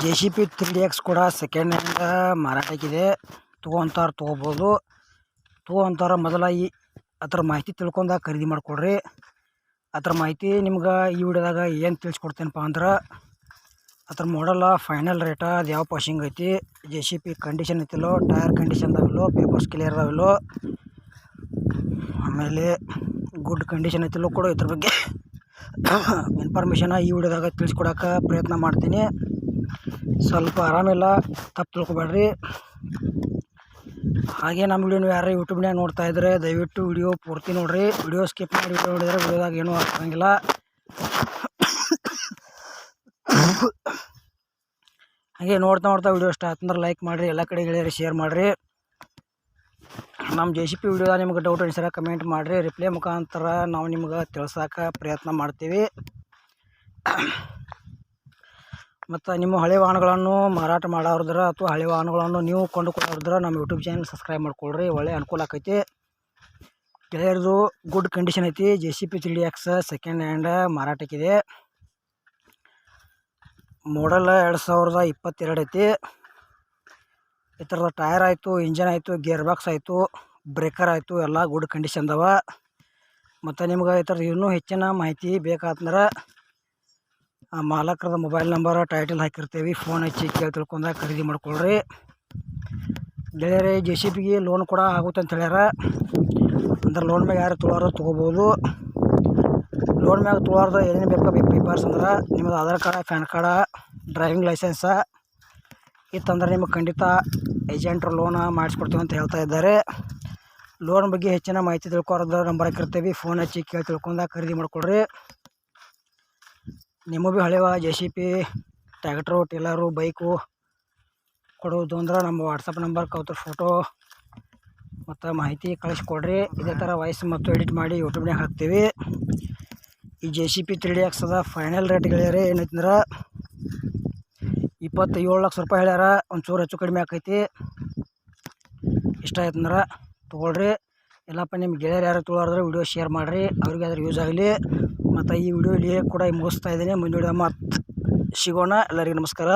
J C P three X ಕೂಡ second hand ಮಾರಾಟಕ್ಕಿದೆ ತೊಗೊಂತಾರ ತೊಗೋಬೋದು. ತೊಗೊಂತಾರ ಮೊದಲ ಈ ಅದ್ರ ಮಾಹಿತಿ ತಿಳ್ಕೊಂಡಾಗ ಖರೀದಿ ಮಾಡಿಕೊಡ್ರಿ. ಅದ್ರ ಮಾಹಿತಿ ನಿಮ್ಗೆ ಈ ವಿಡಿಯೋದಾಗ ಏನು ತಿಳಿಸ್ಕೊಡ್ತೇನಪ್ಪ ಅಂದ್ರೆ, ಅದ್ರ ಮಾಡಲ್ಲ ಫೈನಲ್ ರೇಟ ಅದು ಯಾವ ಪಾಶಿಂಗ್ ಐತಿ ಜೆ ಸಿ ಪಿ ಕಂಡೀಷನ್ ಐತಿಲ್ಲೋ ಟೈರ್ ಕಂಡೀಷನ್ ಅದಾವಲ್ಲೋ ಪೇಪರ್ಸ್ ಕ್ಲಿಯರ್ ಅದಾವಿಲ್ಲೋ, ಆಮೇಲೆ ಗುಡ್ ಕಂಡೀಷನ್ ಐತಿಲ್ಲೋ ಕೂಡ ಇದ್ರ ಬಗ್ಗೆ ಇನ್ಫಾರ್ಮೇಷನ ಈ ವಿಡಿಯೋದಾಗ ತಿಳಿಸ್ಕೊಡೋಕೆ ಪ್ರಯತ್ನ ಮಾಡ್ತೀನಿ. ಸ್ವಲ್ಪ ಆರಾಮಿಲ್ಲ, ತಪ್ಪು ತಿಳ್ಕೊಬೇಡ್ರಿ. ಹಾಗೆ ನಮ್ಮ ವಿಡಿಯೋ ಯಾರು ಯೂಟ್ಯೂಬ್ನಾಗ ನೋಡ್ತಾ ಇದ್ರೆ, ದಯವಿಟ್ಟು ವಿಡಿಯೋ ಪೂರ್ತಿ ನೋಡಿರಿ. ವಿಡಿಯೋ ಸ್ಕಿಪ್ ಮಾಡಿ ವಿಡಿಯೋ ನೋಡಿದರೆ ವಿಡಿಯೋದಾಗ ಏನೂ ಆಗಂಗಿಲ್ಲ. ಹಾಗೆ ನೋಡ್ತಾ ನೋಡ್ತಾ ವಿಡಿಯೋ ಇಷ್ಟ ಆಯ್ತಂದ್ರೆ ಲೈಕ್ ಮಾಡಿರಿ, ಎಲ್ಲ ಕಡೆ ಗೆಳೆಯರಿ ಶೇರ್ ಮಾಡಿರಿ. ನಮ್ಮ ಜೆ ಸಿ ಪಿ ವಿಡಿಯೋದಾಗ ನಿಮ್ಗೆ ಡೌಟ್ ಅನಿಸಿರ ಕಮೆಂಟ್ ಮಾಡಿರಿ. ರಿಪ್ಲೈ ಮುಖಾಂತರ ನಾವು ನಿಮ್ಗೆ ತಿಳ್ಸೋಕೆ ಪ್ರಯತ್ನ ಮಾಡ್ತೀವಿ. ಮತ್ತು ನಿಮ್ಮ ಹಳೆ ವಾಹನಗಳನ್ನು ಮಾರಾಟ ಮಾಡೋರಿದ್ರೆ ಅಥವಾ ಹಳೆ ವಾಹನಗಳನ್ನು ನೀವು ಕೊಂಡುಕೊಳ್ಳೋರಿದ್ರೆ ನಮ್ಮ ಯೂಟ್ಯೂಬ್ ಚಾನಲ್ ಸಬ್ಸ್ಕ್ರೈಬ್ ಮಾಡ್ಕೊಳ್ರಿ. ಒಳ್ಳೆ ಅನುಕೂಲ ಆಕೈತಿ. ಗೆಳೆಯರದು ಗುಡ್ ಕಂಡೀಷನ್ ಐತಿ. J C P three X second hand ಮಾರಾಟಕ್ಕಿದೆ model ಎರಡು ಸಾವಿರದ ಇಪ್ಪತ್ತೆರಡು ಐತಿ. ಈ ಥರದ ಟೈರ್ ಆಯಿತು ಇಂಜನ್ ಆಯಿತು ಗೇರ್ ಬಾಕ್ಸ್ ಆಯಿತು ಬ್ರೇಕರ್ ಆಯಿತು, ಎಲ್ಲ ಗುಡ್ ಕಂಡೀಷನ್ ಅದಾವ. ಮತ್ತು ನಿಮ್ಗೆ ಈ ಥರದ ಇನ್ನೂ ಹೆಚ್ಚಿನ ಮಾಹಿತಿ ಬೇಕಾತಂದ್ರೆ ಆ ಮಾಲಕರದ ಮೊಬೈಲ್ ನಂಬರ್ ಟೈಟಲ್ ಹಾಕಿರ್ತೀವಿ. ಫೋನ್ ಹಚ್ಚಿ ಕೇಳಿ ತಿಳ್ಕೊಂಡ ಖರೀದಿ ಮಾಡ್ಕೊಳ್ರಿ. ಗೆಳೆಯರೆ ಜೆ ಸಿ ಪಿಗೆ ಲೋನ್ ಕೂಡ ಆಗುತ್ತೆ ಅಂತ ಹೇಳ್ಯಾರ. ಅಂದ್ರೆ ಲೋನ್ ಮ್ಯಾಗ ಯಾರು ತೊಗೊಳೋರು ತೊಗೋಬೋದು. ಲೋನ್ ಮ್ಯಾಗ ತೊಗೊಳೋರ್ದು ಏನೇನು ಬೇಕು ಬೇಕು ಪೇಪರ್ಸ್ ಅಂದ್ರೆ, ನಿಮ್ಮದು Aadhaar card, PAN card driving licence ಇತ್ತಂದ್ರೆ ನಿಮಗೆ ಖಂಡಿತ ಏಜೆಂಟ್ರು ಲೋನ ಮಾಡಿಸ್ಕೊಡ್ತೀವಿ ಅಂತ ಹೇಳ್ತಾ ಇದ್ದಾರೆ. ಲೋನ್ ಬಗ್ಗೆ ಹೆಚ್ಚಿನ ಮಾಹಿತಿ ತಿಳ್ಕೊರೋದ್ರ ನಂಬರ್ ಹಾಕಿರ್ತೀವಿ. ಫೋನ್ ಹಚ್ಚಿ ಕೇಳಿ ತಿಳ್ಕೊಂಡ ಖರೀದಿ ಮಾಡ್ಕೊಳ್ರಿ. ನಿಮಗೂ ಭೀ ಹಳೆವ J C P tractor tiller bike ಕೊಡೋದು ಅಂದ್ರೆ ನಮ್ಮ ವಾಟ್ಸಪ್ ನಂಬರ್ ಕೌತ್ರ ಫೋಟೋ ಮತ್ತು ಮಾಹಿತಿ ಕಳಿಸ್ಕೊಡ್ರಿ. ಇದೇ ಥರ ವಾಯ್ಸ್ ಮತ್ತು ಎಡಿಟ್ ಮಾಡಿ ಯೂಟ್ಯೂಬ್ನಾಗ ಹಾಕ್ತೀವಿ. ಈ J C P three D X ಅದ ಫೈನಲ್ ರೇಟ್ ಗೆಳೆಯರೆ, ಏನೈತಂದ್ರೆ ಇಪ್ಪತ್ತೇಳು ಲಕ್ಷ ರೂಪಾಯಿ ಹೇಳ್ಯಾರ, ಒಂಚೂರು ಹೆಚ್ಚು ಕಡಿಮೆ ಆಕೈತಿ. ಇಷ್ಟ ಆಯ್ತಂದ್ರೆ ತೊಗೊಳ್ರಿ. ಎಲ್ಲಪ್ಪ ನಿಮ್ಮ ಗೆಳೆಯರು ಯಾರು ತೊಗೊಳಾರ್ದ್ರೆ ವಿಡಿಯೋ ಶೇರ್ ಮಾಡಿರಿ. ಅವ್ರಿಗೆ ಅದ್ರ ಯೂಸ್ ಆಗಲಿ. ಮತ್ತು ಈ ವಿಡಿಯೋ ಇಲ್ಲಿಯೇ ಕೂಡ ಮುಗಿಸ್ತಾ ಇದ್ದೀನಿ. ಮುಂದಿನ ಮತ್ತೆ ಸಿಗೋಣ. ಎಲ್ಲರಿಗೂ ನಮಸ್ಕಾರ.